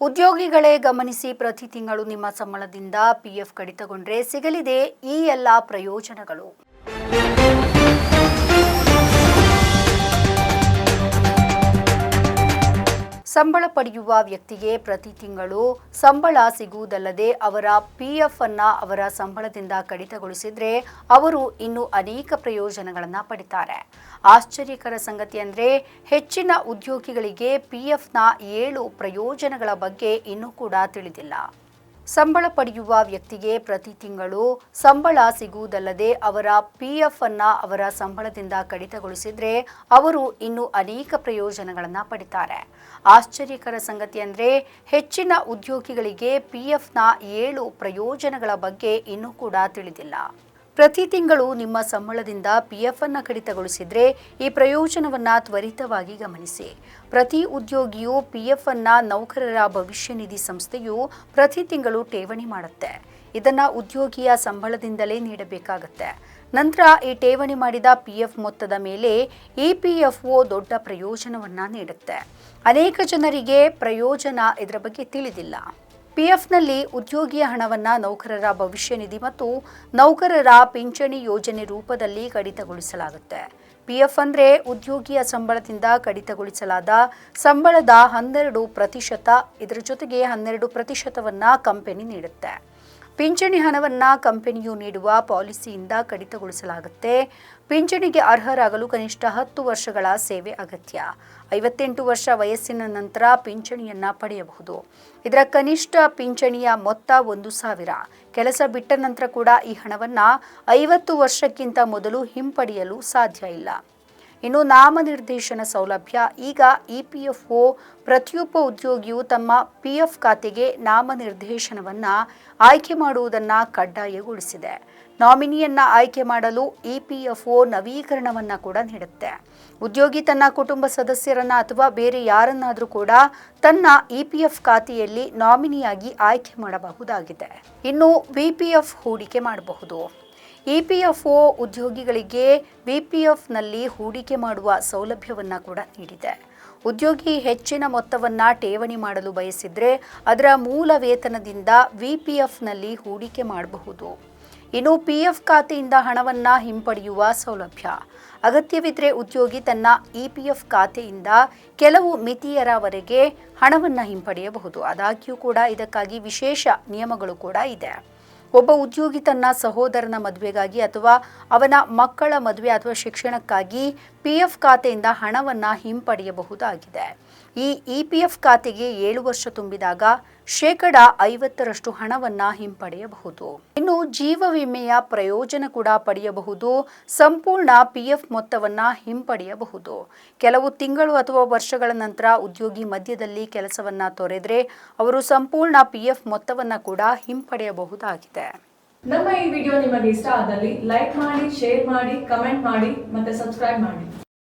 ಉದ್ಯೋಗಿಗಳೇ ಗಮನಿಸಿ ಪ್ರತಿ ತಿಂಗಳು ನಿಮ್ಮ ಸಂಬಳದಿಂದ ಪಿಎಫ್ ಕಡಿತಗೊಂಡ್ರೆ ಸಿಗಲಿದೆ ಈ ಎಲ್ಲ ಪ್ರಯೋಜನಗಳು. ಸಂಬಳ ಪಡೆಯುವ ವ್ಯಕ್ತಿಗೆ ಪ್ರತಿ ತಿಂಗಳು ಸಂಬಳ ಸಿಗುವುದಲ್ಲದೆ ಅವರ ಪಿಎಫ್ ಅನ್ನ ಅವರ ಸಂಬಳದಿಂದ ಕಡಿತಗೊಳಿಸಿದ್ರೆ ಅವರು ಇನ್ನು ಅನೇಕ ಪ್ರಯೋಜನಗಳನ್ನು ಪಡಿತಾರೆ. ಆಶ್ಚರ್ಯಕರ ಸಂಗತಿ ಅಂದ್ರೆ ಹೆಚ್ಚಿನ ಉದ್ಯೋಗಿಗಳಿಗೆ ಪಿಎಫ್ನ ಏಳು ಪ್ರಯೋಜನಗಳ ಬಗ್ಗೆ ಇನ್ನೂ ಕೂಡ ತಿಳಿದಿಲ್ಲ. ಸಂಬಳ ಪಡೆಯುವ ವ್ಯಕ್ತಿಗೆ ಪ್ರತಿ ತಿಂಗಳು ಸಂಬಳ ಸಿಗುವುದಲ್ಲದೆ ಅವರ ಪಿಎಫ್ ಅನ್ನ ಅವರ ಸಂಬಳದಿಂದ ಕಡಿತಗೊಳಿಸಿದ್ರೆ ಅವರು ಇನ್ನು ಅನೇಕ ಪ್ರಯೋಜನಗಳನ್ನು ಪಡಿತಾರೆ. ಆಶ್ಚರ್ಯಕರ ಸಂಗತಿ ಅಂದ್ರೆ ಹೆಚ್ಚಿನ ಉದ್ಯೋಗಿಗಳಿಗೆ ಪಿಎಫ್ನ ಏಳು ಪ್ರಯೋಜನಗಳ ಬಗ್ಗೆ ಇನ್ನೂ ಕೂಡ ತಿಳಿದಿಲ್ಲ. ಪ್ರತಿ ತಿಂಗಳು ನಿಮ್ಮ ಸಂಬಳದಿಂದ ಪಿಎಫ್ ಅನ್ನು ಕಡಿತಗೊಳಿಸಿದರೆ ಈ ಪ್ರಯೋಜನವನ್ನು ತ್ವರಿತವಾಗಿ ಗಮನಿಸಿ. ಪ್ರತಿ ಉದ್ಯೋಗಿಯು ಪಿಎಫ್ ಅನ್ನ ನೌಕರರ ಭವಿಷ್ಯ ನಿಧಿ ಸಂಸ್ಥೆಯು ಪ್ರತಿ ತಿಂಗಳು ಠೇವಣಿ ಮಾಡುತ್ತೆ. ಇದನ್ನು ಉದ್ಯೋಗಿಯ ಸಂಬಳದಿಂದಲೇ ನೀಡಬೇಕಾಗತ್ತೆ. ನಂತರ ಈ ಠೇವಣಿ ಮಾಡಿದ ಪಿಎಫ್ ಮೊತ್ತದ ಮೇಲೆ ಇ ಪಿ ಎಫ್ ಒ ದೊಡ್ಡ ಪ್ರಯೋಜನವನ್ನ ನೀಡುತ್ತೆ. ಅನೇಕ ಜನರಿಗೆ ಪ್ರಯೋಜನ ಇದರ ಬಗ್ಗೆ ತಿಳಿದಿಲ್ಲ. ಪಿಎಫ್ನಲ್ಲಿ ಉದ್ಯೋಗಿಯ ಹಣವನ್ನು ನೌಕರರ ಭವಿಷ್ಯ ನಿಧಿ ಮತ್ತು ನೌಕರರ ಪಿಂಚಣಿ ಯೋಜನೆ ರೂಪದಲ್ಲಿ ಕಡಿತಗೊಳಿಸಲಾಗುತ್ತೆ. ಪಿಎಫ್ ಅಂದರೆ ಉದ್ಯೋಗಿಯ ಸಂಬಳದಿಂದ ಕಡಿತಗೊಳಿಸಲಾದ ಸಂಬಳದ ಹನ್ನೆರಡು ಪ್ರತಿಶತ, ಇದರ ಜೊತೆಗೆ ಹನ್ನೆರಡು ಪ್ರತಿಶತವನ್ನು ಕಂಪನಿ ನೀಡುತ್ತೆ. ಪಿಂಚಣಿ ಹಣವನ್ನು ಕಂಪನಿಯು ನೀಡುವ ಪಾಲಿಸಿಯಿಂದ ಕಡಿತಗೊಳಿಸಲಾಗುತ್ತೆ. ಪಿಂಚಣಿಗೆ ಅರ್ಹರಾಗಲು ಕನಿಷ್ಠ ಹತ್ತು ವರ್ಷಗಳ ಸೇವೆ ಅಗತ್ಯ. ಐವತ್ತೆಂಟು ವರ್ಷ ವಯಸ್ಸಿನ ನಂತರ ಪಿಂಚಣಿಯನ್ನ ಪಡೆಯಬಹುದು. ಇದರ ಕನಿಷ್ಠ ಪಿಂಚಣಿಯ ಮೊತ್ತ ಒಂದು ಸಾವಿರ. ಕೆಲಸ ಬಿಟ್ಟ ನಂತರ ಕೂಡ ಈ ಹಣವನ್ನು ಐವತ್ತು ವರ್ಷಕ್ಕಿಂತ ಮೊದಲು ಹಿಂಪಡೆಯಲು ಸಾಧ್ಯ ಇಲ್ಲ. ಇನ್ನು ನಾಮನಿರ್ದೇಶನ ಸೌಲಭ್ಯ. ಈಗ ಇ ಪಿ ಎಫ್ ಒ ಪ್ರತಿಯೊಬ್ಬ ಉದ್ಯೋಗಿಯು ತಮ್ಮ ಪಿ ಎಫ್ ಖಾತೆಗೆ ನಾಮನಿರ್ದೇಶನವನ್ನು ಆಯ್ಕೆ ಮಾಡುವುದನ್ನು ಕಡ್ಡಾಯಗೊಳಿಸಿದೆ. ನಾಮಿನಿಯನ್ನು ಆಯ್ಕೆ ಮಾಡಲು ಇ ಪಿ ಎಫ್ ಒ ನವೀಕರಣವನ್ನ ಕೂಡ ನೀಡುತ್ತೆ. ಉದ್ಯೋಗಿ ತನ್ನ ಕುಟುಂಬ ಸದಸ್ಯರನ್ನ ಅಥವಾ ಬೇರೆ ಯಾರನ್ನಾದರೂ ಕೂಡ ತನ್ನ ಇ ಪಿ ಎಫ್ ಖಾತೆಯಲ್ಲಿ ನಾಮಿನಿಯಾಗಿ ಆಯ್ಕೆ ಮಾಡಬಹುದಾಗಿದೆ. ಇನ್ನು ಬಿ ಪಿ ಎಫ್ ಹೂಡಿಕೆ ಮಾಡಬಹುದು. ಇಪಿಎಫ್ಒ ಉದ್ಯೋಗಿಗಳಿಗೆ ಬಿ ಪಿ ಎಫ್ನಲ್ಲಿ ಹೂಡಿಕೆ ಮಾಡುವ ಸೌಲಭ್ಯವನ್ನು ಕೂಡ ನೀಡಿದೆ. ಉದ್ಯೋಗಿ ಹೆಚ್ಚಿನ ಮೊತ್ತವನ್ನು ಠೇವಣಿ ಮಾಡಲು ಬಯಸಿದರೆ ಅದರ ಮೂಲ ವೇತನದಿಂದ ವಿ ಪಿ ಎಫ್ನಲ್ಲಿ ಹೂಡಿಕೆ ಮಾಡಬಹುದು. ಇನ್ನು ಪಿ ಎಫ್ ಖಾತೆಯಿಂದ ಹಣವನ್ನು ಹಿಂಪಡೆಯುವ ಸೌಲಭ್ಯ. ಅಗತ್ಯವಿದ್ದರೆ ಉದ್ಯೋಗಿ ತನ್ನ ಇ ಪಿ ಎಫ್ ಖಾತೆಯಿಂದ ಕೆಲವು ಮಿತಿಯರವರೆಗೆ ಹಣವನ್ನು ಹಿಂಪಡೆಯಬಹುದು. ಆದಾಗ್ಯೂ ಕೂಡ ಇದಕ್ಕಾಗಿ ವಿಶೇಷ ನಿಯಮಗಳು ಕೂಡ ಇದೆ. ಒಬ್ಬ ಉದ್ಯೋಗಿ ತನ್ನ ಸಹೋದರನ ಮದುವೆಗಾಗಿ ಅಥವಾ ಅವನ ಮಕ್ಕಳ ಮದುವೆ ಅಥವಾ ಶಿಕ್ಷಣಕ್ಕಾಗಿ ಪಿಎಫ್ ಖಾತೆಯಿಂದ ಹಣವನ್ನು ಹಿಂಪಡೆಯಬಹುದಾಗಿದೆ. ಈ ಇ ಪಿ ಎಫ್ ಖಾತೆಗೆ ಏಳು ವರ್ಷ ತುಂಬಿದಾಗ ಶೇಕಡ ಐವತ್ತರಷ್ಟು ಹಣವನ್ನ ಹಿಂಪಡೆಯಬಹುದು. ಇನ್ನು ಜೀವ ವಿಮೆಯ ಪ್ರಯೋಜನ ಕೂಡ ಪಡೆಯಬಹುದು. ಸಂಪೂರ್ಣ ಪಿ ಎಫ್ ಮೊತ್ತವನ್ನ ಹಿಂಪಡೆಯಬಹುದು. ಕೆಲವು ತಿಂಗಳು ಅಥವಾ ವರ್ಷಗಳ ನಂತರ ಉದ್ಯೋಗಿ ಮಧ್ಯದಲ್ಲಿ ಕೆಲಸವನ್ನ ತೊರೆದ್ರೆ ಅವರು ಸಂಪೂರ್ಣ ಪಿ ಎಫ್ ಮೊತ್ತವನ್ನ ಕೂಡ ಹಿಂಪಡೆಯಬಹುದಾಗಿದೆ. ನಮ್ಮ ಈ ವಿಡಿಯೋ ನಿಮಗೆ ಇಷ್ಟ ಆದಲ್ಲಿ ಲೈಕ್ ಮಾಡಿ, ಶೇರ್ ಮಾಡಿ, ಕಮೆಂಟ್ ಮಾಡಿ ಮತ್ತೆ ಸಬ್ಸ್ಕ್ರೈಬ್ ಮಾಡಿ.